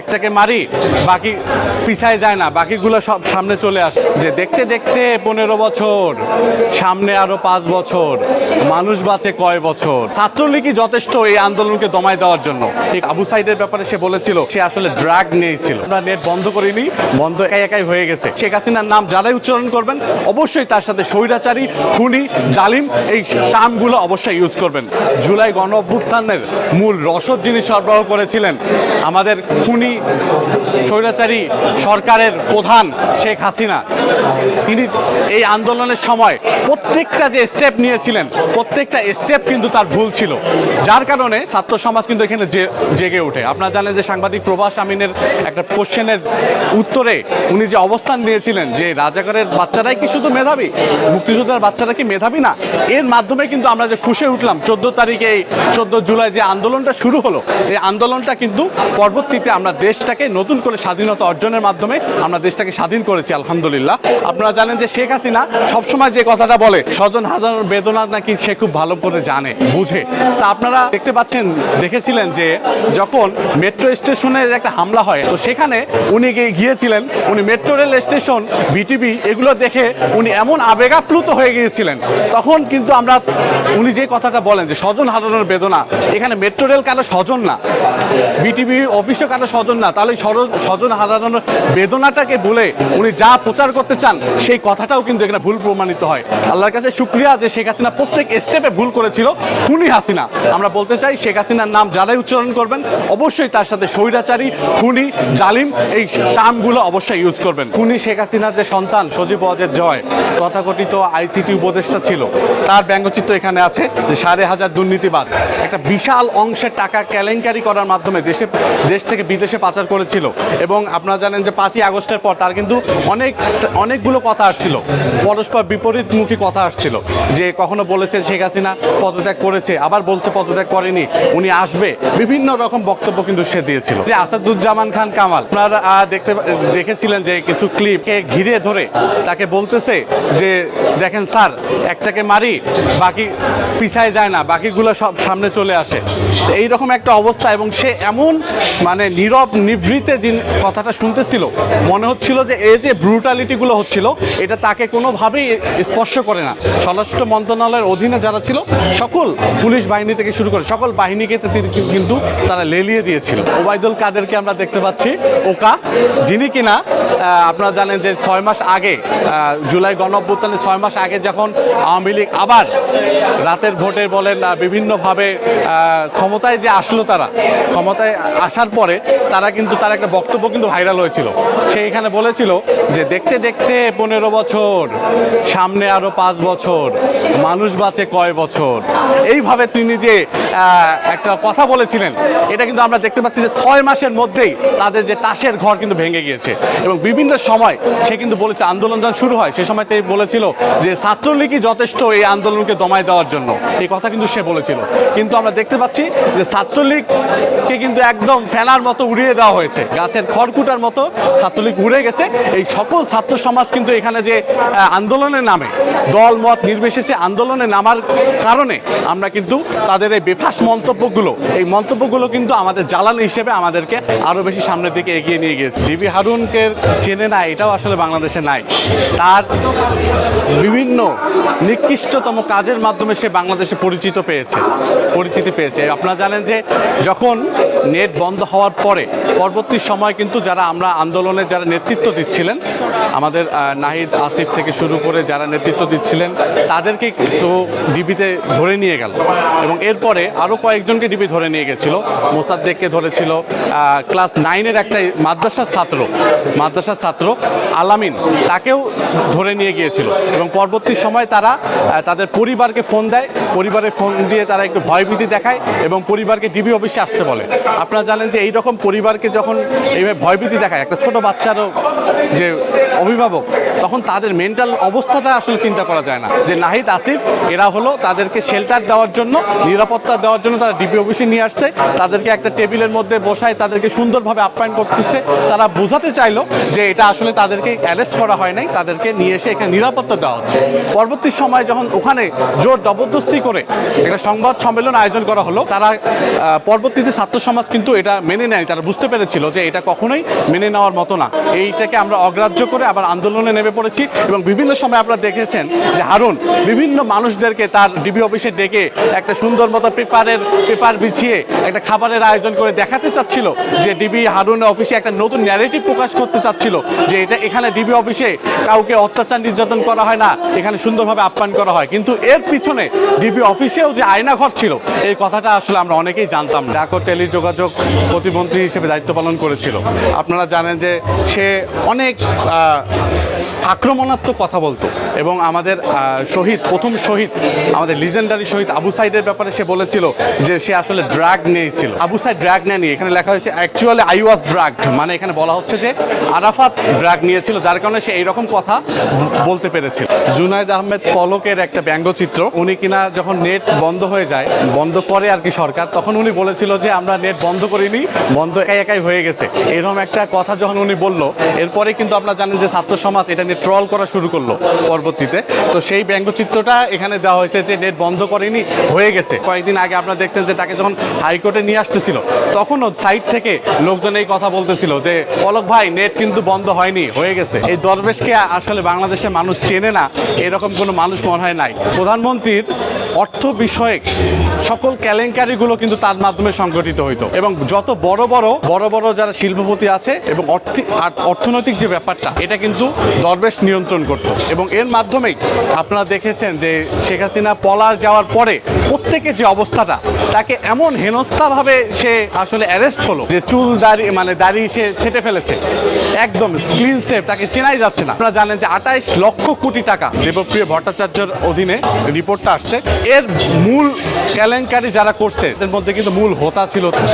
একটাকে মারি, বাকি পিছায় যায় না, বাকিগুলো সব সামনে চলে আসে। যে দেখতে দেখতে পনেরো বছর, সামনে আরও পাঁচ বছর, মানুষ বাঁচে কয় বছর? ছাত্রলীগই যথেষ্ট এই আন্দোলনকে দমায় দেওয়ার জন্য। ঠিক আবু সাইদের ব্যাপারে সে বলেছিল, সে আসলে ড্রাগ নিয়েছিল আমরা নেট বন্ধ করিনি, বন্ধ একাই একাই হয়ে গেছে। শেখ হাসিনার নাম যারাই উচ্চারণ করবেন, অবশ্যই তার সাথে স্বৈরাচারী, খুনি, জালিম, এই টার্মগুলো অবশ্যই ইউজ করবেন। জুলাই গণ অভ্যুত্থানের মূল রসদ যিনি সরবরাহ করেছিলেন, আমাদের খুনি স্বৈরাচারী সরকারের প্রধান শেখ হাসিনা। তিনি এই আন্দোলনের সময় প্রত্যেকটা যে স্টেপ নিয়েছিলেন, প্রত্যেকটা স্টেপ কিন্তু তার ভুল ছিল। যার কারণে ছাত্র সমাজ কিন্তু এখানে জেগে ওঠে। আপনারা জানেন যে সাংবাদিক প্রভাস আমিনের একটা কোশ্চেনের উত্তরে উনি যে অবস্থান নিয়েছিলেন যে রাজাকারের বাচ্চারাই কি শুধু মেধাবী, মুক্তিযোদ্ধার বাচ্চারা কি মেধাবী না, এর মাধ্যমে কিন্তু আমরা যে ফুসে উঠলাম, চোদ্দ তারিখে এই চোদ্দ জুলাই যে আন্দোলনটা শুরু হলো, এই আন্দোলনটা কিন্তু পরবর্তীতে আমরা দেশটাকে নতুন করে স্বাধীনতা অর্জনের মাধ্যমে আমরা দেশটাকে স্বাধীন করেছি, আলহামদুলিল্লাহ। আপনারা জানেন যে শেখ হাসিনা সবসময় যে কথাটা বলে, স্বজন হাজার বেদনা নাকি সে খুব ভালো করে জানে, বুঝে। তা আপনারা দেখতে পাচ্ছেন, দেখেছিলেন যে যখন মেট্রো স্টেশনের একটা হামলা হয়, তো সেখানে উনি গিয়ে- গিয়েছিলেন, উনি মেট্রো রেল স্টেশন, বিটিভি এগুলো দেখে উনি এমন আবেগাপ্লুত হয়ে গিয়েছিলেন। তখন কিন্তু আমরা, উনি যে কথাটা বলেন যে স্বজন হারানোর বেদনা, এখানে মেট্রো রেল কারও স্বজন না, বিটিভি অফিসও কারও স্বজন না, তাহলে স্বজন হারানোর বেদনাটাকে বলে উনি যা প্রচার করতে চান, সেই কথাটাও কিন্তু এখানে ভুল প্রমাণিত হয়। আল্লাহর কাছে শুক্রিয়া যে শেখ হাসিনা প্রত্যেক স্টেপে ভুল করেছিল, খুনি হাসিনা। আমরা বলতে চাই, শেখ হাসিনার নাম যারাই উচ্চারণ করবেন, অবশ্যই তার সাথে স্বৈরাচারী, খুনি, জালিম, এই টার্মগুলো অবশ্যই ইউজ করবেন। খুনি শেখ হাসিনা যে সন্তান, সজীব ওয়াজের জয়, তথাকথিত আইসিটি উপদেষ্টা ছিল, তার ব্যঙ্গচিত্র এখানে আছে, যে সাড়ে হাজার দুর্নীতিবাদ। একটা বিশাল অংশের টাকা কেলেঙ্কারি করার মাধ্যমে দেশে দেশ থেকে বিদেশে পাচার করেছিল। এবং আপনারা জানেন যে পাঁচই আগস্টের পর তার কিন্তু অনেক, অনেকগুলো কথা আসছিল। পরস্পর বিপরীতমুখী কথা আসছিল। যে কখনো বলেছে শেখ হাসিনা পদত্যাগ করেছে, আবার বলছে পদত্যাগ করেনি, উনি আসবে। বিভিন্ন রকম বক্তব্য কিন্তু সে দিয়েছিল। যে আসাদুজ্জামান খান কামাল, আপনারা দেখতে দেখেছিলেন যে কিছু ক্লিপকে ঘিরে ধরে তাকে বলতেছে যে, দেখেন স্যার, একটাকে মারি, বাকি পিছায় যায় না, বাকিগুলো সব সামনে চলে আসে। এইরকম একটা অবস্থা এবং সে এমন মানে নীরব নিভৃতে যে কথাটা শুনতেছিল, মনে হচ্ছিল যে এই যে ব্রুটালিটিগুলো হচ্ছিল, এটা তাকে কোনোভাবেই স্পর্শ করে না। স্বরাষ্ট্র মন্ত্রণালয়ের অধীনে যারা ছিল, সকল পুলিশ বাহিনী থেকে শুরু করে সকল বাহিনীকে কিন্তু তারা লেলিয়ে দিয়েছিল। ওবায়দুল কাদেরকে আমরা দেখতে পাচ্ছি, ওকা, যিনি কিনা আপনারা জানেন যে ছয় মাস আগে জুলাই গণ ছয় মাস আগে যখন আওয়ামী লীগ আবার রাতের ভোটে বলেন বিভিন্নভাবে ক্ষমতায় যে আসলো তারা, ক্ষমতায় আসার পরে তারা কিন্তু তার একটা বক্তব্য কিন্তু ভাইরাল হয়েছিল। সে এখানে বলেছিল যে দেখতে দেখতে পনেরো বছর, সামনে আরও পাঁচ বছর, মানুষ বাঁচে কয় বছর? এইভাবে তিনি যে একটা কথা বলেছিলেন, এটা কিন্তু আমরা দেখতে পাচ্ছি যে ছয় মাসের মধ্যেই তাদের যে তাসের ঘর কিন্তু ভেঙে গিয়েছে। এবং বিভিন্ন সময় সে কিন্তু বলেছে, আন্দোলন যখন শুরু হয়, সে সময় বলেছিল যে ছাত্রলীগই যথেষ্ট এই আন্দোলনকে দমায় দেওয়ার জন্য। এই কথা কিন্তু সে বলেছিল। কিন্তু আমরা দেখতে পাচ্ছি যে ছাত্রলীগকে কিন্তু একদম ফেনার মতো উড়িয়ে দেওয়া হয়েছে। গাছের খড়কুটার মতো ছাত্রলীগ উড়ে গেছে। এই সকল ছাত্র সমাজ কিন্তু এখানে যে আন্দোলনের নামে, দল, মত নির্বিশেষে আন্দোলনে নামার কারণে আমরা কিন্তু তাদের এই বেফাস মন্তব্যগুলো, এই মন্তব্যগুলো কিন্তু আমাদের জ্বালানি হিসেবে আমাদেরকে আরও বেশি সামনের দিকে এগিয়ে নিয়ে গিয়েছে। বিবি হারুনকে চেনে না, এটাও আসলে বাংলাদেশে নাই। তার বিভিন্ন নিকৃষ্টতম কাজের মাধ্যমে সে বাংলাদেশে পরিচিত পেয়েছে, পরিচিতি পেয়েছে। আপনারা জানেন যে যখন নেট বন্ধ হওয়ার পরে পরবর্তী সময় কিন্তু যারা আমরা আন্দোলনে যারা নেতৃত্ব দিচ্ছিলেন, আমাদের নাহিদ, আসিফ থেকে শুরু করে যারা নেতৃত্ব দিচ্ছিলেন, তাদেরকে তো ডিবিতে ধরে নিয়ে গেল। এবং এরপরে আরও কয়েকজনকে ডিবি ধরে নিয়ে গেছিল। মোসাদ্দেককে ধরেছিল ক্লাস নাইনের একটা মাদ্রাসার ছাত্র মাদ্রাসার ছাত্র আলামিন, তাকেও ধরে নিয়ে গিয়েছিল। এবং পরবর্তী সময় তারা তাদের পরিবারকে ফোন দেয় পরিবারের ফোন দিয়ে তারা একটু ভয়ভীতি দেখায় এবং পরিবারকে ডিবি অফিসে আসতে বলে। আপনারা জানেন যে এই রকম পরিবারকে যখন এইভাবে ভয়ভীতি দেখায়, একটা ছোট বাচ্চারও যে অভিভাবক, তখন তাদের মেন্টাল অবস্থাটা আসলে চিন্তা করা যায় না। যে নাহিদ, আসিফ, এরা হলো তাদেরকে শেল্টার দেওয়ার জন্য, নিরাপত্তা দেওয়ার জন্য তারা ডিবি অফিসে নিয়ে আসছে। তাদেরকে একটা টেবিলের মধ্যে বসায়, তাদেরকে সুন্দরভাবে আপ্যায়ন করতেছে। তারা বোঝাতে চাইলো যে এটা আসলে তাদেরকে অ্যারেস্ট করা হয় নাই, তাদেরকে নিয়ে এসে এখানে নিরাপত্তা দেওয়া হচ্ছে। পরবর্তী সময় যখন ওখানে জোর জবরদস্তি করে একটা সংবাদ সম্মেলন আয়োজন করা হলো, তারা পরবর্তীতে ছাত্র সমাজ সমাজ কিন্তু এটা মেনে নেয় তারা বুঝতে পেরেছিল যে এটা কখনোই মেনে নেওয়ার মতো না। এইটাকে আমরা অগ্রাহ্য করে আবার আন্দোলনে নেমে পড়েছি এবং বিভিন্ন সময় আপনারা দেখেছেন যে হারুন বিভিন্ন মানুষদেরকে তার ডিবি অফিসে ডেকে একটা সুন্দর মতো পেপারের, পেপার বিছিয়ে একটা খাবারের আয়োজন করে দেখাতে চাচ্ছিল যে ডিবি হারুনের অফিসে একটা নতুন ন্যারেটিভ প্রকাশ করতে চাচ্ছিল যে এটা এখানে ডিবি অফিসে কাউকে অত্যাচার নির্যাতন করা হয় না, এখানে সুন্দরভাবে আপ্যায়ন করা হয়। কিন্তু এর পিছনে ডিবি অফিসেও যে আয়না ঘর ছিল, এই কথাটা আসলে আমরা অনেকেই জানতাম। ডাকো টেলিযোগাযোগ প্রতিমন্ত্রী হিসেবে দায়িত্ব পালন করেছিল। আপনারা জানেন যে সে অনেক আক্রমণাত্মক কথা বলতো। এবং আমাদের শহীদ, প্রথম শহীদ, আমাদের লিজেন্ডারি শহীদ আবু সাইদের ব্যাপারে সে বলেছিল যে সে আসলে ড্রাগ নিয়েছিল। আবু সাইদ ড্রাগ নেয়নি, এখানে লেখা হয়েছে অ্যাকচুয়ালি আই ওয়াজ ড্রাগ মানে এখানে বলা হচ্ছে যে আরাফাত ড্রাগ নিয়েছিল, যার কারণে সে এইরকম কথা বলতে পেরেছিল। জুনায়দ আহমেদ পলকের একটা ব্যঙ্গচিত্র, উনি কিনা যখন নেট বন্ধ হয়ে যায়, বন্ধ করে আর কি সরকার, তখন উনি বলেছিল যে আমরা নেট বন্ধ করিনি, বন্ধ একাই একাই হয়ে গেছে। এরকম একটা কথা যখন উনি বলল, এরপরে কিন্তু আপনারা জানেন যে ছাত্র সমাজ এটা নিয়ে ট্রল করা শুরু করল। পরবর্তীতে। তো সেই ব্যঙ্গচিত্রটা এখানে দেওয়া হয়েছে যে নেট বন্ধ করেনি, হয়ে গেছে। কয়েকদিন আগে আপনারা দেখছেন যে তাকে যখন হাইকোর্টে নিয়ে আসতেছিল, তখনও সাইড থেকে লোকজন এই কথা বলতেছিল যে, পলক ভাই, নেট কিন্তু বন্ধ হয়নি, হয়ে গেছে। এই দরবেশকে আসলে বাংলাদেশের মানুষ চেনে না, এরকম কোনো মানুষ মনে হয় নাই। প্রধানমন্ত্রীর অর্থ বিষয়ক সকল কেলেঙ্কারিগুলো কিন্তু তার মাধ্যমে সংগঠিত হইতো। এবং যত বড় বড় বড় বড় যারা শিল্পপতি আছে এবং অর্থি- অর্থনৈতিক যে ব্যাপারটা, এটা কিন্তু দরবেশ নিয়ন্ত্রণ করত। এবং এর মাধ্যমেই আপনারা দেখেছেন যে শেখ হাসিনা পলার যাওয়ার পরে প্রত্যেকের যে অবস্থাটা, তাকে এমন হেনস্থাভাবে সে আসলে অ্যারেস্ট হলো যে চুল দাড়ি মানে দাড়ি সে ছেটে ফেলেছে। একদম ক্লিন সেফ তাকে চেনাই যাচ্ছে না। আপনারা জানেন যে আঠাইশ লক্ষ কোটি টাকা দেবপ্রিয় ভট্টাচার্যের অধীনে রিপোর্টটা আসছে। এর মূল কেলেঙ্কারি যারা করছে এদের মধ্যে কিন্তু মূল হোতা ছিল সে